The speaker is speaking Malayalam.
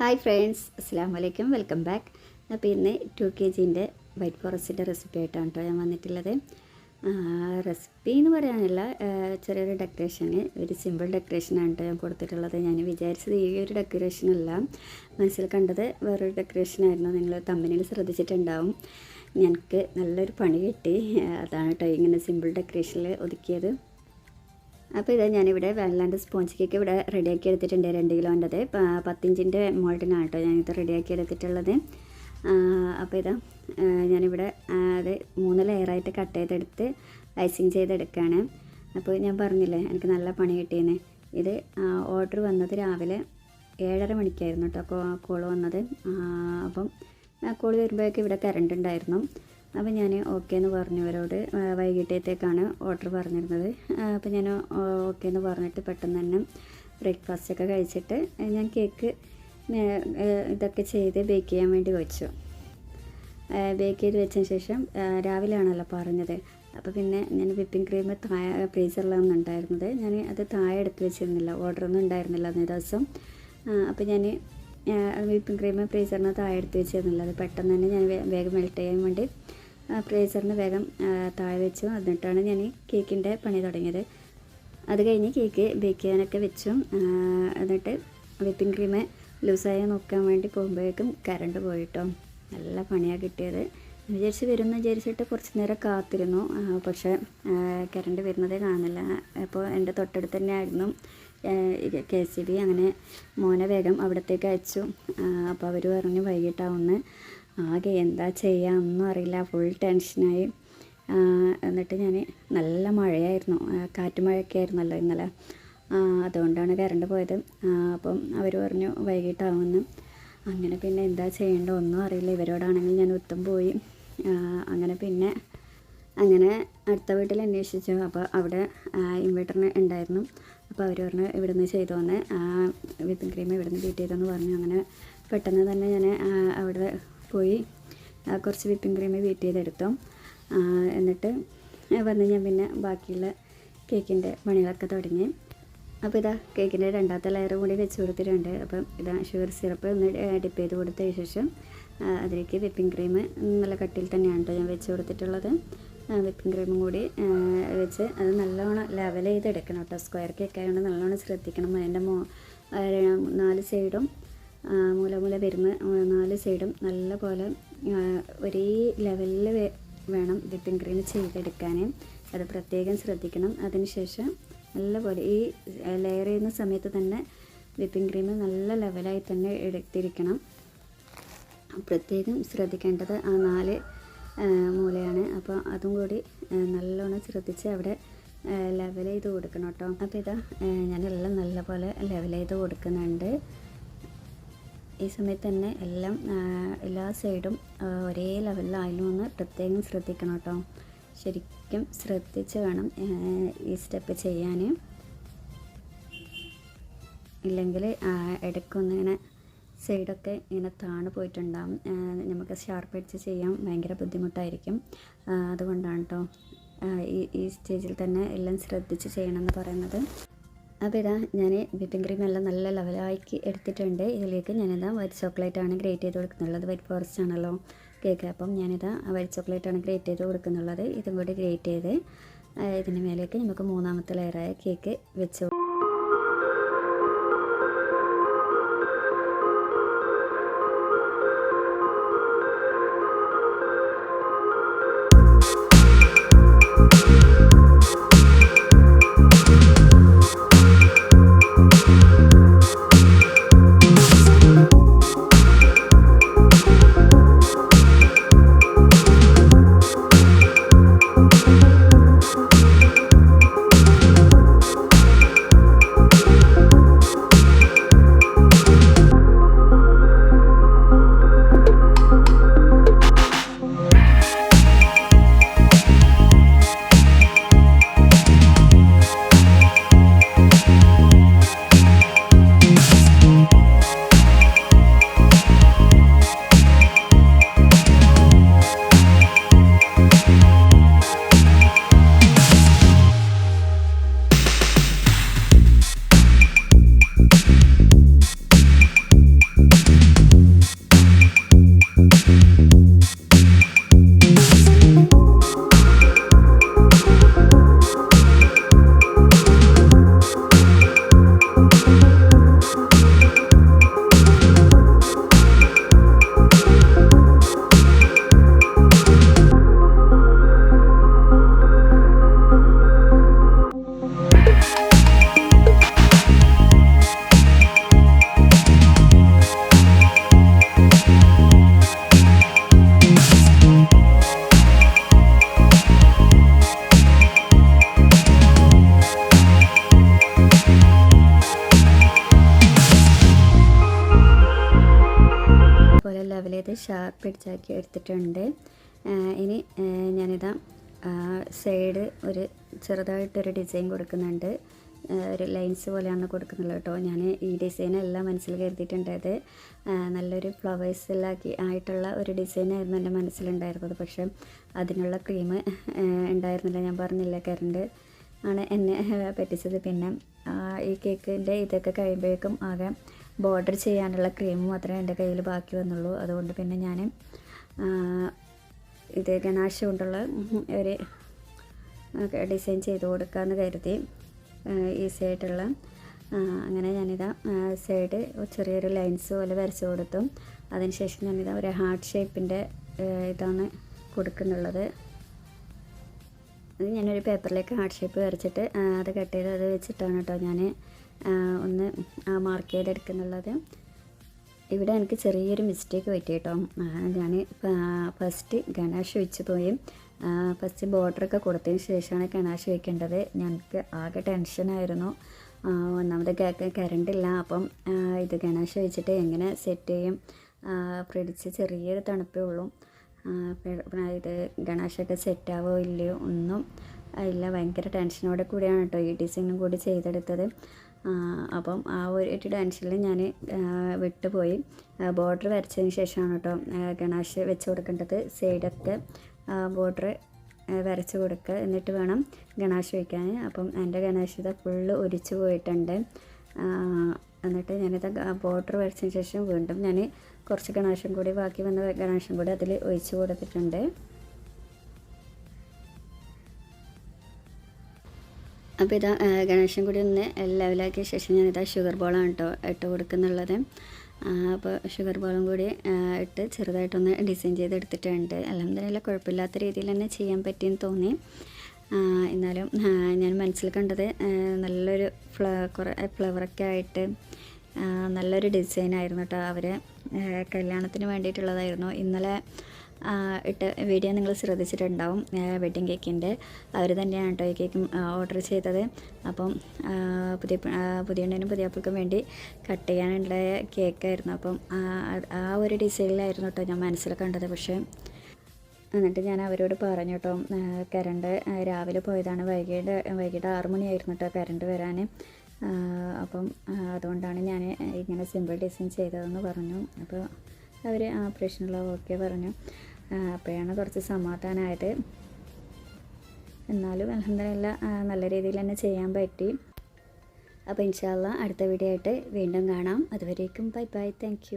ഹായ് ഫ്രണ്ട്സ് അസ്സാം വലൈക്കും വെൽക്കം ബാക്ക്. അപ്പോൾ ഇന്ന് ടു കെ ജിന്റെ വൈറ്റ് ഫോറസ്റ്റിന്റെ റെസിപ്പി ആയിട്ടാണ് കേട്ടോ ഞാൻ വന്നിട്ടുള്ളത്. റെസിപ്പി എന്ന് പറയാനല്ല ചെറിയൊരു ഡെക്കറേഷന് ഒരു സിമ്പിൾ ഡെക്കറേഷനാണ് കേട്ടോ ഞാൻ കൊടുത്തിട്ടുള്ളത്. ഞാൻ വിചാരിച്ചത് ഈ ഒരു ഡെക്കറേഷനല്ല മനസ്സിൽ കണ്ടത് വേറൊരു ഡെക്കറേഷനായിരുന്നു നിങ്ങൾ കമ്പനിയിൽ ശ്രദ്ധിച്ചിട്ടുണ്ടാവും. ഞങ്ങൾക്ക് നല്ലൊരു പണി കിട്ടി. അതാണ് കേട്ടോ ഇങ്ങനെ സിമ്പിൾ ഡെക്കറേഷനിൽ ഒതുക്കിയത്. അപ്പോൾ ഇത് ഞാനിവിടെ വെള്ളാണ്ട് സ്പോഞ്ച് കേക്ക് ഇവിടെ റെഡിയാക്കി എടുത്തിട്ടുണ്ട് രണ്ട് കിലോന്റെത്. പത്തിഞ്ചിന്റെ മോൾഡിനാണ് കേട്ടോ ഞാനിത് റെഡിയാക്കി എടുത്തിട്ടുള്ളത്. അപ്പോൾ ഇതാ ഞാനിവിടെ അത് മൂന്ന് ലെയറായിട്ട് കട്ട് ചെയ്തെടുത്ത് ഐസിങ് ചെയ്തെടുക്കുകയാണ്. അപ്പോൾ ഞാൻ പറഞ്ഞില്ലേ എനിക്ക് നല്ല പണി കിട്ടിയെന്ന്. ഇത് ഓർഡർ വന്നത് രാവിലെ ഏഴര മണിക്കായിരുന്നു കേട്ടോ കോൾ വന്നത്. അപ്പം കോൾ വരുമ്പോഴേക്കും ഇവിടെ കറണ്ട് ഉണ്ടായിരുന്നു. അപ്പോൾ ഞാൻ ഓക്കെ എന്ന് പറഞ്ഞവരോട് വൈകിട്ടത്തേക്കാണ് ഓർഡർ പറഞ്ഞിരുന്നത്. അപ്പോൾ ഞാൻ ഓക്കെ എന്ന് പറഞ്ഞിട്ട് പെട്ടെന്ന് തന്നെ ബ്രേക്ക്ഫാസ്റ്റ് ഒക്കെ കഴിച്ചിട്ട് ഞാൻ കേക്ക് ഇതൊക്കെ ചെയ്ത് ബേക്ക് ചെയ്യാൻ വേണ്ടി വെച്ചു. ബേക്ക് ചെയ്ത് വെച്ചതിന് ശേഷം രാവിലെ രാവിലെയാണല്ലോ പറഞ്ഞത്. അപ്പോൾ പിന്നെ ഞാൻ വിപ്പിംഗ് ക്രീം താഴെ ഫ്രീസറിലാണ് ഉണ്ടായിരുന്നത്. ഞാൻ അത് തായ എടുത്ത് വെച്ചിരുന്നില്ല ഓർഡറൊന്നും ഉണ്ടായിരുന്നില്ല അന്നേ ദിവസം. അപ്പോൾ ഞാൻ വിപ്പിംഗ് ക്രീം ഫ്രീസറിന് തായ എടുത്ത് വെച്ചിരുന്നില്ല. അത് പെട്ടെന്ന് തന്നെ ഞാൻ വേഗം മെൽട്ട് ചെയ്യാൻ വേണ്ടി ഫ്രീസറിന് വേഗം താഴെ വെച്ചു. എന്നിട്ടാണ് ഞാൻ കേക്കിന്റെ പണി തുടങ്ങിയത്. അത് കഴിഞ്ഞ് കേക്ക് ബേക്ക് ചെയ്യാനൊക്കെ വെച്ചു. എന്നിട്ട് വിപ്പിംഗ് ക്രീം ലൂസായി നോക്കാൻ വേണ്ടി പോകുമ്പോഴേക്കും കറണ്ട് പോയിട്ടോ. നല്ല പണിയാണ് കിട്ടിയത്. വിചാരിച്ച് വരുമെന്ന് വിചാരിച്ചിട്ട് കുറച്ച് നേരം കാത്തിരുന്നു. പക്ഷേ കറണ്ട് വരുന്നതേ കാണുന്നില്ല. അപ്പോൾ എന്റെ തൊട്ടടുത്ത് തന്നെ ആയിരുന്നു കെ സി ബി. അങ്ങനെ മോനെ വേഗം അവിടത്തേക്ക് അയച്ചു. അപ്പോൾ അവർ പറഞ്ഞു വൈകിട്ടാവുമെന്ന് ആകെ എന്താ ചെയ്യുക ഒന്നും അറിയില്ല. ഫുൾ ടെൻഷനായി എന്നിട്ട് ഞാൻ നല്ല മഴയായിരുന്നു. കാറ്റ് മഴയൊക്കെ ആയിരുന്നല്ലോ ഇന്നലെ. അതുകൊണ്ടാണ് കറണ്ട് പോയത്. അപ്പം അവർ പറഞ്ഞു വൈകിട്ടാവുമെന്ന്. അങ്ങനെ പിന്നെ എന്താ ചെയ്യേണ്ട ഒന്നും അറിയില്ല. ഇവരോടാണെങ്കിൽ ഞാൻ ഒത്തും പോയി. അങ്ങനെ പിന്നെ അങ്ങനെ അടുത്ത വീട്ടിൽ അന്വേഷിച്ചു. അപ്പോൾ അവിടെ ഇൻവെർട്ടറിന് ഉണ്ടായിരുന്നു. അപ്പോൾ അവർ പറഞ്ഞു ഇവിടെ നിന്ന് ചെയ്തു വന്ന് വിപ്പിംഗ് ക്രീം ഇവിടെ നിന്ന് ബീറ്റ് ചെയ്തെന്ന് പറഞ്ഞു. അങ്ങനെ പെട്ടെന്ന് തന്നെ ഞാൻ അവിടെ പോയി. കുറച്ച് വിപ്പിംഗ് ക്രീം ബീറ്റ് ചെയ്തെടുത്തു. എന്നിട്ട് വന്ന് ഞാൻ പിന്നെ ബാക്കിയുള്ള കേക്കിന്റെ പണികളൊക്കെ തുടങ്ങി. അപ്പോൾ ഇതാ കേക്കിന്റെ രണ്ടാമത്തെ ലെയർ കൂടി വെച്ച് കൊടുത്തിട്ടുണ്ട്. അപ്പം ഇതാ ഷുഗർ സിറപ്പ് ഒന്ന് ഡിപ്പ് ചെയ്ത് കൊടുത്തതിന് ശേഷം അതിലേക്ക് വിപ്പിംഗ് ക്രീം നല്ല കട്ടിയിൽ തന്നെയാണ് കേട്ടോ ഞാൻ വെച്ച് കൊടുത്തിട്ടുള്ളത്. വിപ്പിംഗ് ക്രീമും കൂടി വെച്ച് അത് നല്ലോണം ലെവൽ ചെയ്തെടുക്കണം കേട്ടോ. സ്ക്വയർ കേക്ക് ആയതുകൊണ്ട് നല്ലോണം ശ്രദ്ധിക്കണം. അതിന്റെ മോ നാല് സൈഡും മൂല മൂല വരുന്ന നാല് സൈഡും നല്ല പോലെ ഒരേ ലെവലിൽ വേണം വിപ്പിംഗ് ക്രീം ചെയ്തെടുക്കാൻ അത് പ്രത്യേകം ശ്രദ്ധിക്കണം. അതിനുശേഷം നല്ലപോലെ ഈ ലെയർ ചെയ്യുന്ന സമയത്ത് തന്നെ വിപ്പിംഗ് ക്രീം നല്ല ലെവലായി തന്നെ എടുത്തിരിക്കണം. പ്രത്യേകം ശ്രദ്ധിക്കേണ്ടത് ആ നാല് മൂലയാണ്. അപ്പോൾ അതും കൂടി നല്ലോണം ശ്രദ്ധിച്ച് അവിടെ ലെവൽ ചെയ്ത് കൊടുക്കണം കേട്ടോ. അപ്പോൾ ഇതാ ഞാനെല്ലാം നല്ലപോലെ ലെവൽ ചെയ്ത് കൊടുക്കുന്നുണ്ട്. ഈ സമയത്ത് തന്നെ എല്ലാം എല്ലാ സൈഡും ഒരേ ലെവലിലായാലും പ്രത്യേകം ശ്രദ്ധിക്കണം കേട്ടോ. ശരിക്കും ശ്രദ്ധിച്ച് വേണം ഈ സ്റ്റെപ്പ് ചെയ്യാൻ ഇല്ലെങ്കിൽ ഇടയ്ക്കൊന്ന് ഇങ്ങനെ സൈഡൊക്കെ ഇങ്ങനെ താണു പോയിട്ടുണ്ടാകും നമുക്ക് ഷാർപ്പ് അടിച്ച് ചെയ്യാൻ ഭയങ്കര ബുദ്ധിമുട്ടായിരിക്കും. അതുകൊണ്ടാണ് കേട്ടോ ഈ ഈ സ്റ്റേജിൽ തന്നെ എല്ലാം ശ്രദ്ധിച്ച് ചെയ്യണമെന്ന് പറയുന്നത്. അപ്പോൾ ഇതാ ഞാൻ വിപ്പിംഗ് ക്രീം എല്ലാം നല്ല ലെവലാക്കി എടുത്തിട്ടുണ്ട്. ഇതിലേക്ക് ഞാനിതാ വൈറ്റ് ആണ് ഗ്രേറ്റ് ചെയ്ത് കൊടുക്കുന്നുള്ളത്. വൈറ്റ് ഫോറസ്റ്റ് ആണല്ലോ. കേക്ക്. അപ്പം ഞാനിതാ വൈറ്റ് ആണ് ഗ്രേറ്റ് ചെയ്ത് കൊടുക്കുന്നുള്ളത്. ഇതും കൂടി ഗ്രേറ്റ് ചെയ്ത് ഇതിന് മേലേക്ക് നമുക്ക് മൂന്നാമത്തെ ലെയറായ കേക്ക് വെച്ച് ചെയ്ത് ഷാർപ്പ് അടിച്ചാക്കി എടുത്തിട്ടുണ്ട്. ഇനി ഞാനിതാ സൈഡ് ഒരു ചെറുതായിട്ടൊരു ഡിസൈൻ കൊടുക്കുന്നുണ്ട്. ഒരു ലൈൻസ് പോലെയാണ് കൊടുക്കുന്നുള്ളത് കേട്ടോ. ഞാൻ ഈ ഡിസൈൻ എല്ലാം മനസ്സിൽ കരുതിയിട്ടുണ്ടായത് നല്ലൊരു ഫ്ലവേഴ്സിലാക്കി ആയിട്ടുള്ള ഒരു ഡിസൈനായിരുന്നു എന്റെ മനസ്സിലുണ്ടായിരുന്നത്. പക്ഷേ അതിനുള്ള ക്രീം ഉണ്ടായിരുന്നില്ല. ഞാൻ പറഞ്ഞില്ല കരണ്ട് ആണ് എന്നെ പറ്റിച്ചത്. പിന്നെ ഈ കേക്കിന്റെ ഇതൊക്കെ കഴിയുമ്പോഴേക്കും ആകെ ബോർഡർ ചെയ്യാനുള്ള ക്രീം മാത്രമേ എന്റെ കയ്യിൽ ബാക്കി വന്നുള്ളൂ. അതുകൊണ്ട് പിന്നെ ഞാൻ ഇത് ഗണാശ കൊണ്ടുള്ള ഒരു ഡിസൈൻ ചെയ്ത് കൊടുക്കാമെന്ന് കരുതി ഈസി ആയിട്ടുള്ള അങ്ങനെ ഞാനിതാ സൈഡ് ചെറിയൊരു ലൈൻസ് പോലെ വരച്ച് കൊടുത്തു. അതിനുശേഷം ഞാനിതാ ഒരു ഹാർട്ട് ഷേപ്പിന്റെ ഇതാണ് കൊടുക്കുന്നുള്ളത്. അത് ഞാനൊരു പേപ്പറിലേക്ക് ഹാർട്ട് ഷേപ്പ് വരച്ചിട്ട് അത് കട്ട് ചെയ്ത് അത് വെച്ചിട്ടാണ് കേട്ടോ ഞാൻ ഒന്ന് മാർക്ക് ചെയ്തെടുക്കുന്നുള്ളത് ഇവിടെ എനിക്ക് ചെറിയൊരു മിസ്റ്റേക്ക് പറ്റി കേട്ടോ. ഞാൻ ഫസ്റ്റ് ഗണേഷ് വെച്ച് പോയി. ഫസ്റ്റ് ബോർഡറൊക്കെ കൊടുത്തതിന് ശേഷമാണ് ഗണേഷ് വയ്ക്കേണ്ടത് ഞങ്ങൾക്ക് ആകെ ടെൻഷനായിരുന്നു ഒന്നാമത് കറണ്ട് ഇല്ല. അപ്പം ഇത് ഗണേഷ് വെച്ചിട്ട് എങ്ങനെ സെറ്റ് ചെയ്യും? ഫ്രിഡ്ജ് ചെറിയൊരു തണുപ്പേ ഉള്ളൂ. ഇത് ഗണേശൊക്കെ സെറ്റാവോ ഇല്ലയോ ഒന്നും ഇല്ല ഭയങ്കര ടെൻഷനോടെ കൂടിയാണ് കേട്ടോ ഈ ഡിസൈനും കൂടി ചെയ്തെടുത്തത്. അപ്പം ആ ഒരു ടെൻഷനിൽ ഞാൻ വിട്ടുപോയി. ബോർഡർ വരച്ചതിന് ശേഷമാണ് കേട്ടോ ഗണാഷ് വെച്ച് കൊടുക്കേണ്ടത്. സൈഡൊക്കെ ബോർഡർ വരച്ച് കൊടുക്കുക എന്നിട്ട് വേണം ഗണാഷ് വയ്ക്കാൻ. അപ്പം എന്റെ ഗണാഷ് ഇത് ഫുള്ള് ഒരിച്ചു പോയിട്ടുണ്ട്. എന്നിട്ട് ഞാനിത് ബോർഡർ വരച്ചതിന് ശേഷം വീണ്ടും ഞാൻ കുറച്ച് ഗണാഷും കൂടി ബാക്കി വന്ന ഗണാഷും കൂടി അതിൽ ഒഴിച്ച് കൊടുത്തിട്ടുണ്ട്. അപ്പോൾ ഇതാ ഗണേശൻ കൂടി ഒന്ന് ലെവലാക്കിയ ശേഷം ഞാനിതാ ഷുഗർ ബോളാണ് കേട്ടോ ഇട്ട് കൊടുക്കുന്നുള്ളത്. അപ്പോൾ ഷുഗർ ബോളും കൂടി ഇട്ട് ചെറുതായിട്ടൊന്ന് ഡിസൈൻ ചെയ്തെടുത്തിട്ടുണ്ട്. അലഹമില്ല കുഴപ്പമില്ലാത്ത രീതിയിൽ തന്നെ ചെയ്യാൻ പറ്റിയെന്ന് തോന്നി. എന്നാലും ഞാൻ മനസ്സിൽ കണ്ടത് നല്ലൊരു ഫ്ല കുറേ ഫ്ലവറൊക്കെ ആയിട്ട് നല്ലൊരു ഡിസൈനായിരുന്നു കേട്ടോ അവർ കല്യാണത്തിന് വേണ്ടിയിട്ടുള്ളതായിരുന്നു. ഇന്നലെ ഇട്ട വീഡിയോ നിങ്ങൾ ശ്രദ്ധിച്ചിട്ടുണ്ടാവും. വെഡ്ഡിങ് കേക്കിന്റെ. അവർ തന്നെയാണ് കേട്ടോ ഈ കേക്കും ഓർഡർ ചെയ്തത്. അപ്പം പുതിയ പുതിയ പെ- പുതിയ പുതിയപ്പൾക്കും വേണ്ടി കട്ട് ചെയ്യാനുള്ള കേക്കായിരുന്നു അപ്പം ആ, ഒരു ഡിസൈനിലായിരുന്നു കേട്ടോ ഞാൻ മനസ്സിൽ കണ്ടത്. പക്ഷേ എന്നിട്ട് ഞാൻ അവരോട് പറഞ്ഞു കേട്ടോ കരണ്ട് രാവിലെ പോയതാണ്. വൈകിട്ട് വൈകിട്ട് ആറ് മണിയായിരുന്നു കേട്ടോ കരണ്ട് വരാൻ. അപ്പം അതുകൊണ്ടാണ് ഞാൻ ഇങ്ങനെ സിമ്പിൾ ഡിസൈൻ ചെയ്തതെന്ന് പറഞ്ഞു. അപ്പോൾ അവർ ആ പ്രശ്നമുള്ള ഓക്കെ പറഞ്ഞു. അപ്പോഴാണ് കുറച്ച് സമാധാനമായത് എന്നാലും അലഹമില്ല നല്ല രീതിയിൽ തന്നെ ചെയ്യാൻ പറ്റി. അപ്പോൾ ഇൻഷാല്ല അടുത്ത വീഡിയോ ആയിട്ട് വീണ്ടും കാണാം. അതുവരേക്കും ബൈ ബൈ താങ്ക്